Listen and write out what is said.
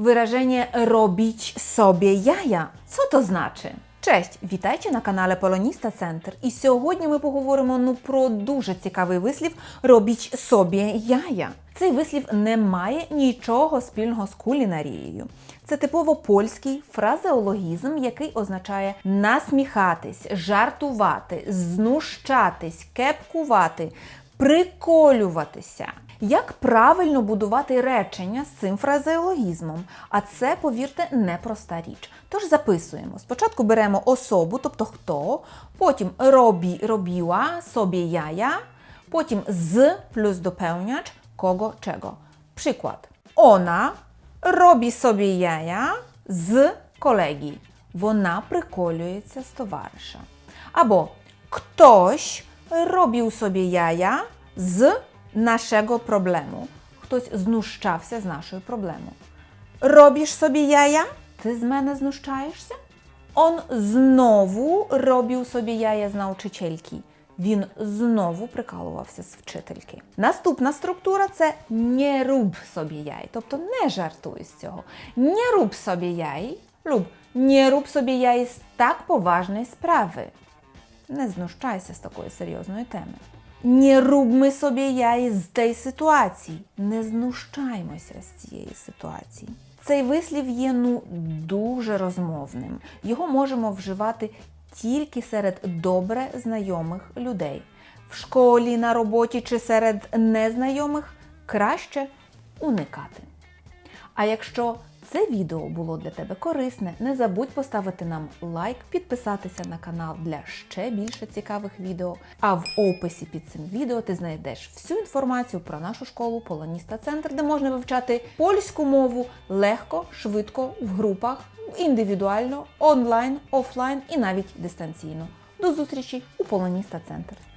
Wyrażenie robić sobie jaja. Co to znaczy? Cześć, witajcie на каналі Полоніста Центр. І сьогодні ми поговоримо ну про дуже цікавий вислів робіть собі яя. Цей вислів не має нічого спільного з кулінарією. Це типово польський фразеологізм, який означає насміхатись, жартувати, знущатись, кепкувати, приколюватися. Як правильно будувати речення з цим фразеологізмом? А це, повірте, непроста річ. Тож записуємо. Спочатку беремо особу, тобто хто, потім робі, робіła, собі яя, потім з плюс доpełniacz kogo, czego. Przykład. Ona robi собі яя з колеги. Вона приколюється з товариша. Або ktoś robił собі яя з нашого проблему. Хтось знущався з нашої проблеми. Робиш собі яя? Ти з мене знущаєшся? Он знову робив собі яя з научительки. Він знову прикалувався з вчительки. Наступна структура це не руб собі яй, тобто не жартуй з цього. Не руб собі яй, люб, не руб собі яй з так поважної справи. Не знущайся з такої серйозної теми. Не рубми собі яй з тієї ситуації. Не знущаймося з цієї ситуації. Цей вислів є ну дуже розмовним. Його можемо вживати тільки серед добре знайомих людей. В школі, на роботі чи серед незнайомих краще уникати. А якщо це відео було для тебе корисне, не забудь поставити нам лайк, підписатися на канал для ще більше цікавих відео. А в описі під цим відео ти знайдеш всю інформацію про нашу школу Полоніста Центр, де можна вивчати польську мову легко, швидко, в групах, індивідуально, онлайн, офлайн і навіть дистанційно. До зустрічі у Полоніста Центр.